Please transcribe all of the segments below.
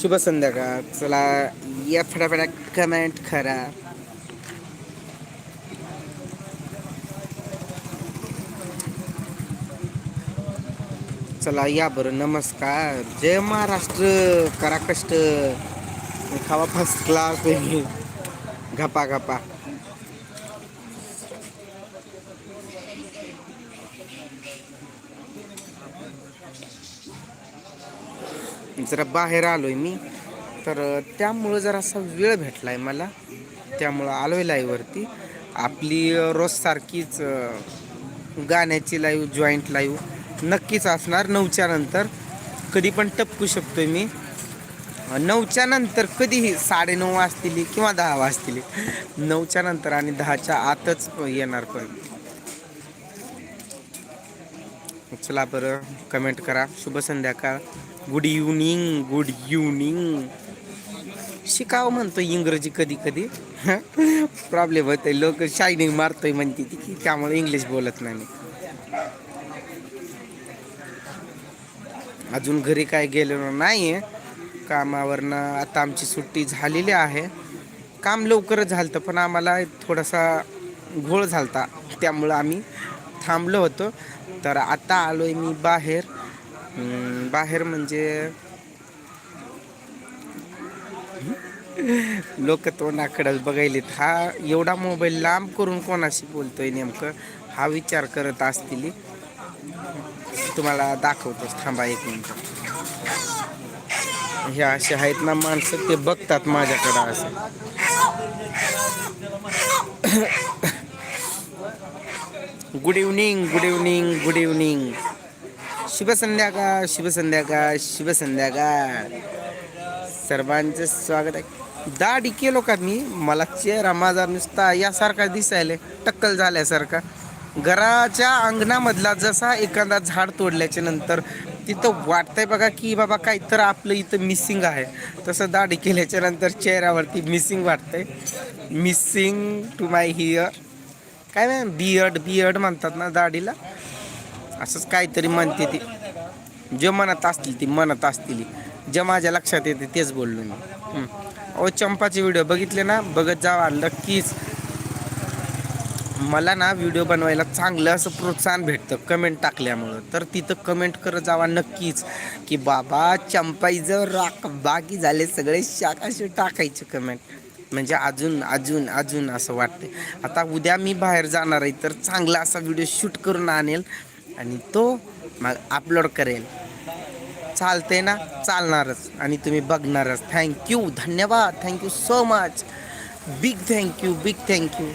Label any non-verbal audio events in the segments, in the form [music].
शुभ संध्याकाळ. चला या फटाफटा कमेंट करा. चला या बरं. नमस्कार. जय महाराष्ट्र. करा कष्ट. खावा फर्स्ट क्लास घपा घपा. जरा बाहेर आलो आहे मी. तर त्यामुळं जरासा वेळ भेटला आहे मला. त्यामुळं आलो आहे लाईव्हवरती आपली रोजसारखीच गाण्याची लाईव्ह जॉईंट लाईव्ह नक्कीच असणार नऊच्या नंतर. कधी पण टपकू शकतो आहे मी नऊच्या नंतर कधीही साडेनऊ वाजतील किंवा दहा वाजतील. नऊच्या नंतर आणि दहाच्या आतच येणार पण. चला बरं कमेंट करा. शुभ संध्याकाळ. गुड इव्हनिंग गुड इव्हनिंग शिकावं म्हणतो इंग्रजी कधी कधी. प्रॉब्लेम होतोय लोक शायनिंग मारतोय म्हणते ती की त्यामुळे इंग्लिश बोलत नाही अजून घरी काय गेलेलो नाही आहे कामावरनं आता आमची सुट्टी झालेली आहे. काम लवकरच झालं पण आम्हाला थोडासा घोळ झालता. त्यामुळं आम्ही थांबलो होतो. तर आता आलो आहे मी बाहेर. बाहेर म्हणजे लोक तोंडाकडंच बघायलेत. हा एवढा मोबाईल लांब करून कोणाशी बोलतोय नेमकं? हा विचार करत असतील. तुम्हाला दाखवतोच. थांबा एक मिनिट. हे असे आहेत ना माणसं ते बघतात माझ्याकडं असं. Good evening good evening good evening शुभ संध्याकाळ शुभ संध्याकाळ शुभ संध्याकाळ सर्वांचं स्वागत आहे. दाढी केलो का मी मला चेहरा माझा नुसता यासारखा दिसायला टक्कल झाल्यासारखा. घराच्या अंगणामधला जसा एखादा झाड तोडल्याच्या नंतर तिथं वाटतंय बघा की बाबा काहीतर आपलं इथं मिसिंग आहे. तसं दाढी केल्याच्यानंतर चेहऱ्यावरती मिसिंग वाटतंय. मिसिंग टू माय हिअर काय मॅम? बियर्ड बियर्ड म्हणतात ना दाढीला? असंच काहीतरी म्हणते ती. जे मनात असतील ती मनात असतील. जे माझ्या लक्षात येते तेच बोललो मी. ओ अहो चंपाचे व्हिडिओ बघितले ना बघत जावा नक्कीच. मला ना व्हिडिओ बनवायला चांगलं असं प्रोत्साहन भेटतं कमेंट टाकल्यामुळं. तर तिथं कमेंट करत जावा नक्कीच. की बाबा चंपाईचं राख बाकी झाले सगळे शाक टाकायचे कमेंट म्हणजे अजून अजून अजून असं वाटतंय. आता उद्या मी बाहेर जाणार आहे तर चांगला असा व्हिडिओ शूट करून आणेल. आणि तो मग अपलोड करेल. चालते ना? चालणारच. आणि तुम्ही बघणारच. थँक्यू धन्यवाद. Thank you so much big thank you big thank you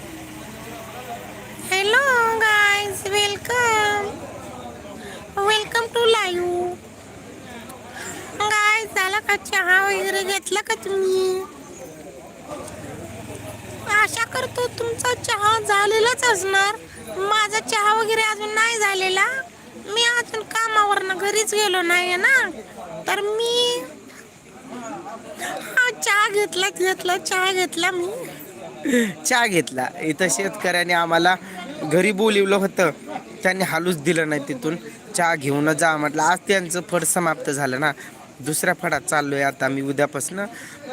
hello guys welcome welcome to live गाय झाला का चहा वगैरे? घेतला का तुम्ही? आशा करतो तुमचा चहा झालेलाच असणार. माझा चहा वगैरे अजून नाही झालेला. मी अजून कामावरनं घरीच गेलो नाही ना. तर मी हा चहा घेतला घेतला चहा घेतला मी. चहा घेतला. इथं शेतकऱ्याने आम्हाला घरी बोलिवलं होतं. त्यांनी हालूच दिलं नाही तिथून. चहा घेऊन जा म्हटलं. आज त्यांचं फड समाप्त झालं ना. दुसऱ्या फडात चाललो आहे आता मी उद्यापासनं.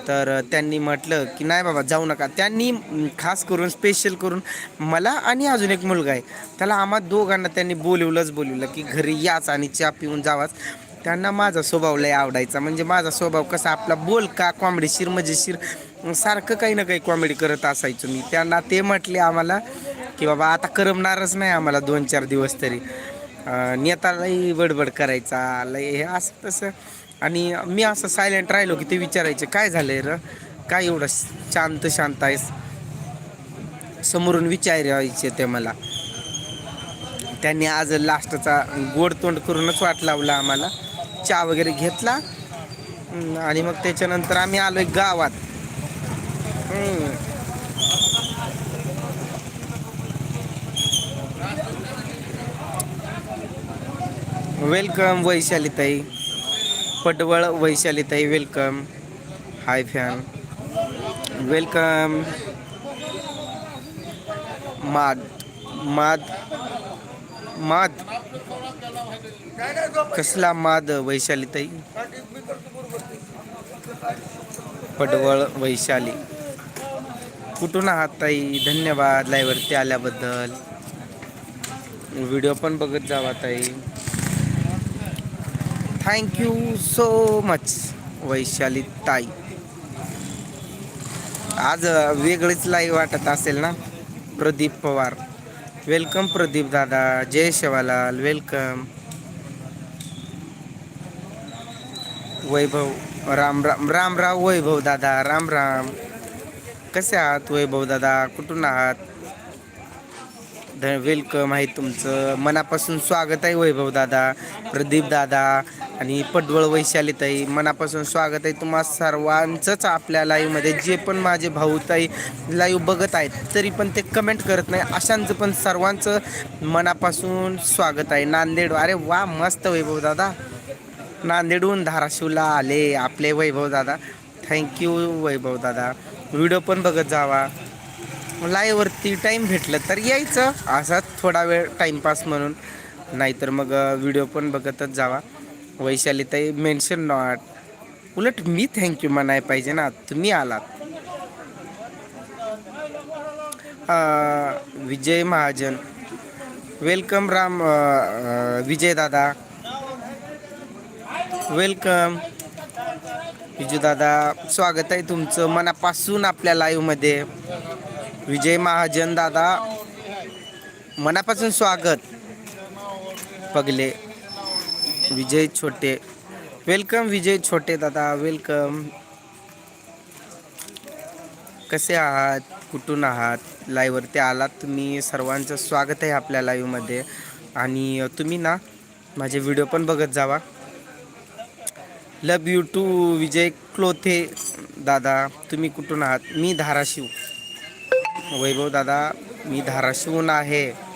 तर त्यांनी म्हटलं की नाही बाबा जाऊ नका. त्यांनी खास करून स्पेशल करून मला आणि अजून एक मुलगा आहे. त्याला आम्हा दोघांना त्यांनी बोलवलंच बोलवलं की घरी याच आणि चहा पिऊन जावाच. त्यांना माझा स्वभाव लय आवडायचा. म्हणजे माझा स्वभाव कसा आपला बोल का कॉमेडीशीर मजेशीर म्हणजे सारखं काही ना काही कॉमेडी करत असायचो मी. त्यांना ते म्हटले आम्हाला की बाबा आता करमणारच नाही आम्हाला दोन चार दिवस तरी. नेतालाही नेता लई बडबड करायचा लय हे असं तसं. आणि मी असं सायलेंट राहिलो की ते विचारायचे काय झालंय र? काय एवढं शांत शांत आहेस? समोरून विचारायचे ते मला. त्यांनी आज लास्टचा गोड तोंड करूनच वाट लावला आम्हाला. चहा वगैरे घेतला. आणि मग त्याच्यानंतर आम्ही आलोय गावात. वेलकम वैशालीताई. पडवळ वैशालीताई वेलकम हाय फॅन वेलकम माद. माद. माद. कसला माद वैशालीताई? पडवळ वैशाली. कुठून आहात ताई? धन्यवाद. लाईव्हवरती आल्याबद्दल. व्हिडिओ पण बघत जावा ताई. थँक्यू सो मच वैशाली ताई. आज वेगळीच लाईव्ह वाटत असेल ना? प्रदीप पवार. वेलकम प्रदीप दादा. जय शिवालाल. वेलकम वैभव राम राम राम राम वैभव दादा. राम राम. कसे आहात वैभव दादा? कुठून आहात? वेलकम आहे तुमचं. मनापासून स्वागत आहे वैभव दादा. प्रदीप दादा. आणि पडवळ वैशालीताई मनापासून स्वागत आहे तुम्हा सर्वांचंच आपल्या लाईव्हमध्ये जे पण माझे भाऊताई लाईव्ह बघत आहेत तरी पण ते कमेंट करत नाही. अशांचं पण सर्वांचं मनापासून स्वागत आहे. नांदेड अरे वा मस्त वैभव दादा. नांदेडहून धाराशिवला आले आपले वैभव दादा. थँक्यू वैभव दादा. व्हिडिओ पण बघत जावा. लाईव्हवरती टाईम भेटलं तर यायचं. असाच थोडा वेळ टाईमपास म्हणून. नाहीतर मग व्हिडिओ पण बघतच जावा. वैशालीताई मेन्शन नॉट उलट मी थँक्यू म्हणाय पाहिजे ना तुम्ही आलात. विजय महाजन. वेलकम राम विजय दादा. वेलकम विजय दादा स्वागत आहे तुमचं मनापासून आपल्या लाईव्हमध्ये विजय महाजन दादा मनापासून स्वागत. पगले विजय छोटे. वेलकम विजय छोटे दादा वेलकम कसे आहात? कुठून आहात? लाईव्हवरती आलात तुम्ही. सर्वांचं स्वागत आहे आपल्या लाईव्हमध्ये आणि तुम्ही ना माझे व्हिडिओ पण बघत जावा. लव यू टू विजय क्लोथे दादा. तुम्ही कुठून आहात? मी धाराशिव. वैभव दादा मी धाराशिवून आहे.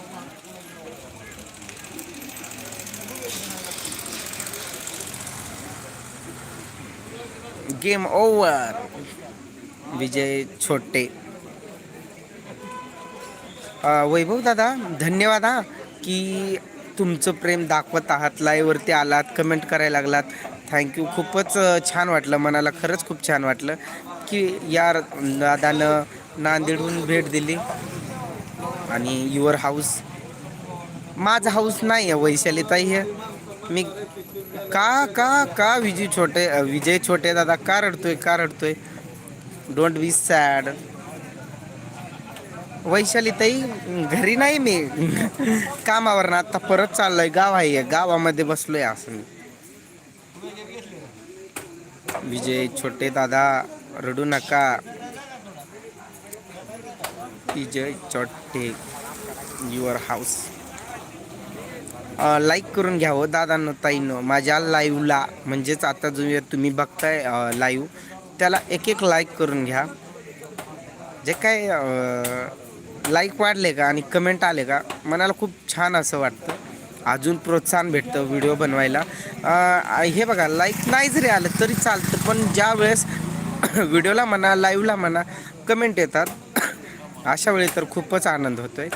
गेम ओवर विजय छोटे. वैभव दादा धन्यवाद हा की तुमचं प्रेम दाखवत आहात लाईव्हवरती आलात कमेंट करायला लागलात. थँक्यू खूपच छान वाटलं मनाला खरंच खूप छान वाटलं की यार दादानं नांदेडहून भेट दिली. आणि युअर हाऊस माझं हाऊस नाही आहे वैशालीताई हे मी का का का विजय छोटे विजय छोटे दादा का रडतोय का रडतोय? Don't be sad Vaishali tai घरी नाही मी. कामावर ना आता परत चाललोय. गाव आहे गावामध्ये बसलोय असं मी. विजय छोटे दादा रडू नका. विजय छोटे युअर हाऊस लाईक करून घ्या हो दादांनो ताईंनो. माझ्या लाईव्हला म्हणजेच आता जो तुम्ही बघताय लाईव्ह त्याला एक एक लाईक करून घ्या. जे काय लाईक वाढले का आणि कमेंट आले का मनाला खूप छान असं वाटतं. अजून प्रोत्साहन भेटतं व्हिडिओ बनवायला. हे बघा लाईक नाही जरी आलं तरी चालतं पण ज्या वेळेस [coughs] व्हिडिओला म्हणा लाईव्हला म्हणा कमेंट येतात [coughs] अशा वेळी तर खूपच आनंद होतोय.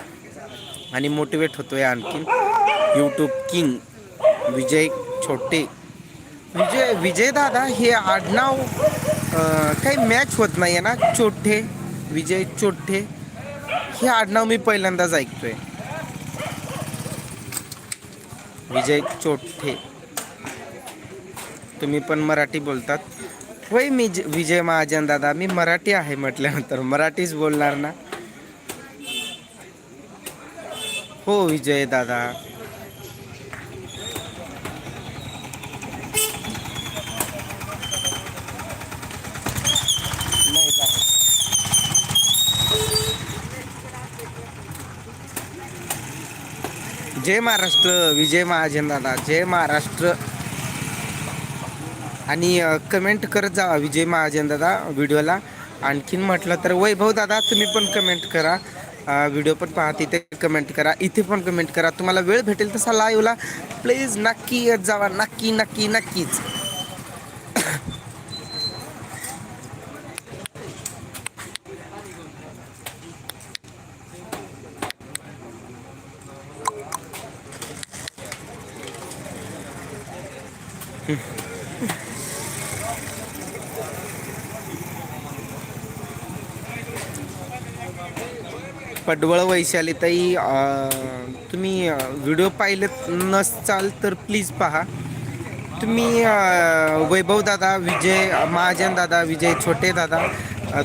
आणि मोटिवेट होतोय आणखीन. यूट्यूब किंग विजय छोटे विजय विजय दादा हे आडनाव काही मॅच होत नाही आहे ना? चोठे विजय चोठे हे आडनाव मी पहिल्यांदाच ऐकतोय. विजय चोठे तुम्ही पण मराठी बोलतात. वय मी ज- विजय महाजन दादा मी मराठी आहे म्हटल्यानंतर. मराठीच बोलणार ना? हो विजय दादा. जय महाराष्ट्र विजय महाजन दादा जय महाराष्ट्र. आणि कमेंट करत जावा विजय महाजन दादा व्हिडिओला. आणखीन म्हटलं तर वैभव दादा तुम्ही पण कमेंट करा. व्हिडिओ पण पहा तिथे कमेंट करा. इथे पण कमेंट करा. तुम्हाला वेळ भेटेल तसा लाईव्हला प्लीज नक्की येत जावा. नक्की नक्की नक्कीच. पडवळ वैशालीताई तुम्ही व्हिडिओ पाहिले नसाल तर प्लीज पहा. तुम्ही वैभव दादा विजय महाजन दादा विजय छोटे दादा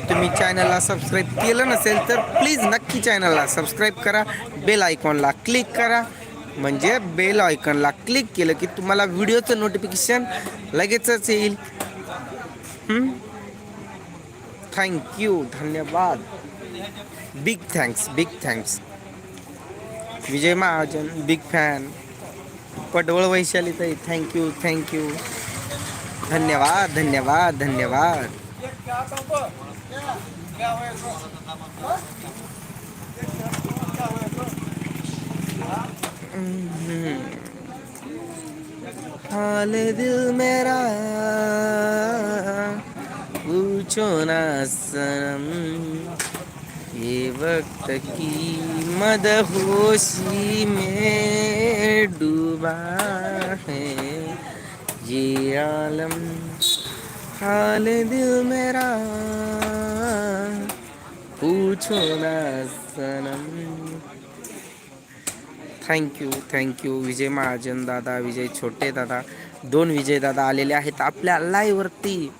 तुम्ही चॅनलला सबस्क्राईब केलं नसेल तर प्लीज नक्की चॅनलला सबस्क्राईब करा बेल आयकॉनला क्लिक करा. म्हणजे बेल आयकॉनला क्लिक केलं की तुम्हाला व्हिडिओचं नोटिफिकेशन लगेचच येईल. थँक्यू धन्यवाद. Big thanks big thanks Vijay Mahajan big fan Padwal Vaishali ताई थँक्यू थँक्यू धन्यवाद धन्यवाद धन्यवाद. हाल दिल मेरा, पूछो ना सनम, ये वक्त की मदहोशी में डूबा है। ये आलम, हाल दिल मेरा, पूछो ना Sanam thank you thank you Vijay Mahajan दादा विजय छोटे दादा. दोन विजय दादा आलेले आहेत आपल्या लाईव्हवरती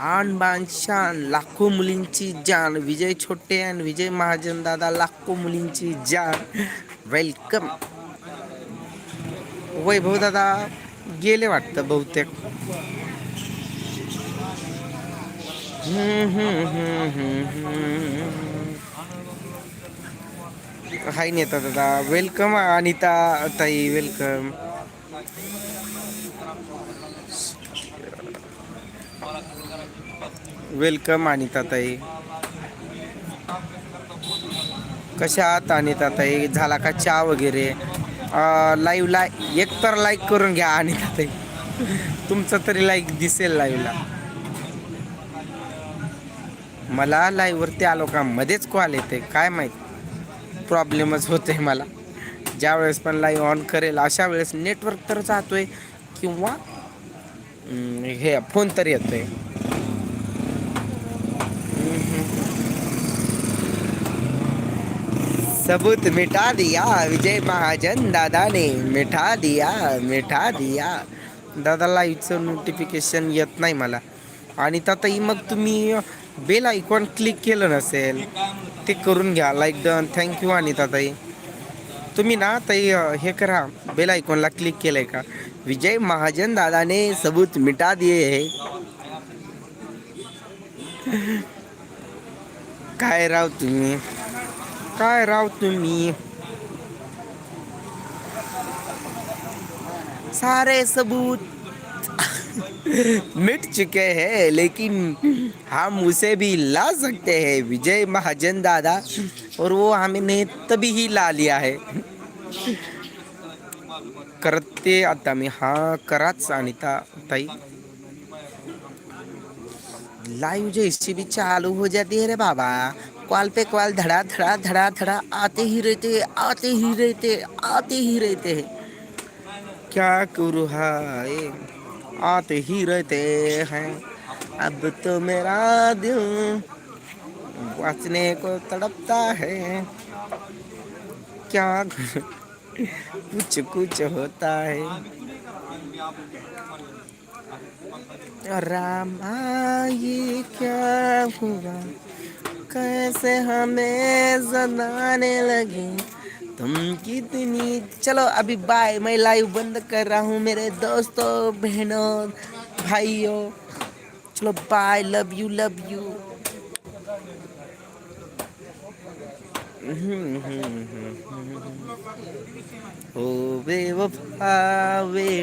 आण बाण शान लाखो मुलींची जान. विजय छोटे आणि विजय महाजन दादा लाखो मुलींची जान. वेलकम वैभव दादा गेले वाटतं बहुतेक. हम्म, हम्म, हम्म, हम्म. हाय नेता दादा वेलकम अनिता ताई वेलकम. वेलकम अनिता ताई. कशा आहात अनिता ताई? झाला का चहा वगैरे? लाईव्हला एक तर लाईक करून घ्या अनिता ताई. तुमचं तरी लाईक दिसेल लाईव्हला मला लाईव्हवरती आलो का? मध्येच कॉल येते काय माहिती? प्रॉब्लेमच होते मला. ज्या वेळेस पण लाईव्ह ऑन करेल अशा वेळेस नेटवर्क तर जातोय किंवा हे फोन तर येतोय. सबूत मिठा दिया विजय महाजन दादा ने मिठा दिया मिठा दिया. दादा लाईव्हचं नोटिफिकेशन येत नाही मला. आणि ताई मग तुम्ही बेल आयकॉन क्लिक केलं नसेल ते करून घ्या. लाईक डन थँक्यू आणि ताई. तुम्ही ना ताई हे करा. बेल आयकॉनला क्लिक केलंय का? विजय महाजन दादाने सबूत मिटा दिए है. काय राव तुम्ही? काय राव तुम्ही? सारे सबूत. मिट चुके हैं, लेकिन हम उसे भी ला सकते हैं। विजय महाजन दादा, और वो हमने तभी ही ला लिया है। करते आता मी, हा कराच अनिता ताई लाइव जैसे भी चालू हो जाती है रे बाबा। कॉल पे कॉल, धड़ा धड़ा धड़ा धड़ा, आते ही रहते आते ही रहते आते ही रहते हैं। क्या करूँ, हाय। आते ही रहते हैं। अब तो मेरा दिल बचने को तड़पता है। क्या कुछ कुछ होता है। रामा, ये क्या हुआ? कैसे हमें जनाने लगे? तुम कितनी, चलो अभी बाय मैं लाइव बंद कर रहा हूँ मेरे दोस्तों, बहनों, भाइयों। चलो bye love you love you hmm बेवफा वेळ